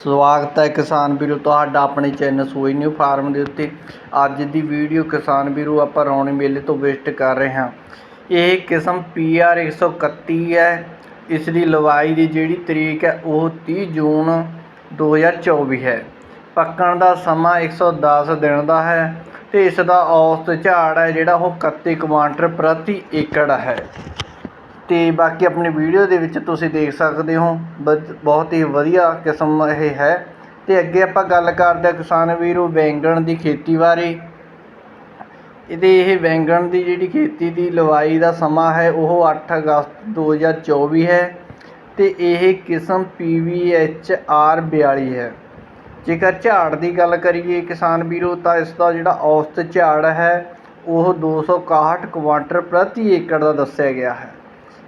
ਸਵਾਗਤ ਹੈ ਕਿਸਾਨ ਵੀਰੋ, ਤੁਹਾਡਾ ਆਪਣੇ ਚੈਨਲ ਸੋਈ ਨਿਊ ਫਾਰਮ ਦੇ ਉੱਤੇ। ਅੱਜ ਦੀ ਵੀਡੀਓ ਕਿਸਾਨ ਵੀਰੋ, ਆਪਾਂ ਰੌਣੀ ਮੇਲੇ ਤੋਂ ਵਿਜ਼ਿਟ ਕਰ ਰਹੇ ਹਾਂ। ਇਹ ਕਿਸਮ PR 131 ਹੈ। ਇਸ ਦੀ ਲਵਾਈ ਦੀ ਜਿਹੜੀ ਤਰੀਕ ਹੈ, ਉਹ 30 ਜੂਨ 2024 ਹੈ। ਪੱਕਣ ਦਾ ਸਮਾਂ 110 ਦਿਨ ਦਾ ਹੈ ਤੇ ਇਸ ਦਾ ਔਸਤ ਝਾੜ ਹੈ ਜਿਹੜਾ ਉਹ 31 ਕੁਆਂਟਲ ਪ੍ਰਤੀ ਏਕੜ ਹੈ। ਅਤੇ ਬਾਕੀ ਆਪਣੀ ਵੀਡੀਓ ਦੇ ਵਿੱਚ ਤੁਸੀਂ ਦੇਖ ਸਕਦੇ ਹੋ ਵਧ- ਬਹੁਤ ਹੀ ਵਧੀਆ ਕਿਸਮ ਇਹ ਹੈ। ਅਤੇ ਅੱਗੇ ਆਪਾਂ ਗੱਲ ਕਰਦੇ ਹਾਂ ਕਿਸਾਨ ਵੀਰੋ ਬੈਂਗਣ ਦੀ ਖੇਤੀ ਬਾਰੇ। ਇਹਦੇ ਇਹ ਬੈਂਗਣ ਦੀ ਜਿਹੜੀ ਖੇਤੀ ਦੀ ਲਵਾਈ ਦਾ ਸਮਾਂ ਹੈ, ਉਹ 8 ਅਗਸਤ 2024 ਹੈ ਅਤੇ ਇਹ ਕਿਸਮ PVH R 42 ਹੈ। ਜੇਕਰ ਝਾੜ ਦੀ ਗੱਲ ਕਰੀਏ ਕਿਸਾਨ ਵੀਰੋ, ਤਾਂ ਇਸ ਦਾ ਜਿਹੜਾ ਔਸਤ ਝਾੜ ਹੈ, ਉਹ 261 ਕੁਆਂਟਲ ਪ੍ਰਤੀ ਏਕੜ ਦਾ ਦੱਸਿਆ ਗਿਆ ਹੈ।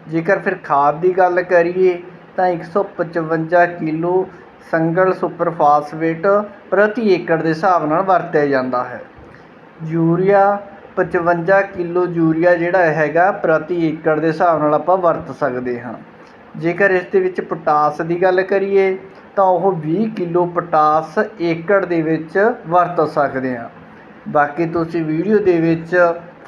ਜੇਕਰ ਫਿਰ ਖਾਦ ਦੀ ਗੱਲ ਕਰੀਏ ਤਾਂ 155 ਕਿਲੋ ਸੰਗਲ ਸੁਪਰ ਫਾਸਫੇਟ ਪ੍ਰਤੀ ਏਕੜ ਦੇ ਹਿਸਾਬ ਨਾਲ ਵਰਤਿਆ ਜਾਂਦਾ ਹੈ। ਯੂਰੀਆ 55 ਕਿਲੋ ਯੂਰੀਆ ਜਿਹੜਾ ਹੈਗਾ ਪ੍ਰਤੀ ਏਕੜ ਦੇ ਹਿਸਾਬ ਨਾਲ ਆਪਾਂ ਵਰਤ ਸਕਦੇ ਹਾਂ। ਜੇਕਰ ਇਸ ਦੇ ਵਿੱਚ ਪੋਟਾਸ ਦੀ ਗੱਲ ਕਰੀਏ ਤਾਂ ਉਹ 20 ਕਿਲੋ ਪੋਟਾਸ ਏਕੜ ਦੇ ਵਿੱਚ ਵਰਤ ਸਕਦੇ ਹਾਂ। ਬਾਕੀ ਤੁਸੀਂ ਵੀਡੀਓ ਦੇ ਵਿੱਚ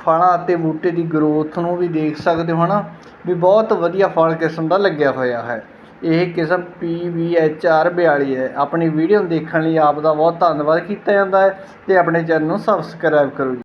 ਫਲਾਂ ਅਤੇ ਬੂਟੇ ਦੀ ਗਰੋਥ ਨੂੰ ਵੀ ਦੇਖ ਸਕਦੇ ਹੋ ਹੈ ਨਾ ਵੀ ਬਹੁਤ ਵਧੀਆ ਫਲ ਕਿਸਮ ਦਾ ਲੱਗਿਆ ਹੋਇਆ ਹੈ। ਇਹ ਕਿਸਮ PVHR 42 ਹੈ। ਆਪਣੀ ਵੀਡੀਓ ਨੂੰ ਦੇਖਣ ਲਈ ਆਪ ਦਾ ਬਹੁਤ ਧੰਨਵਾਦ ਕੀਤਾ ਜਾਂਦਾ ਹੈ ਅਤੇ ਆਪਣੇ ਚੈਨਲ ਨੂੰ ਸਬਸਕ੍ਰਾਈਬ ਕਰੋ ਜੀ।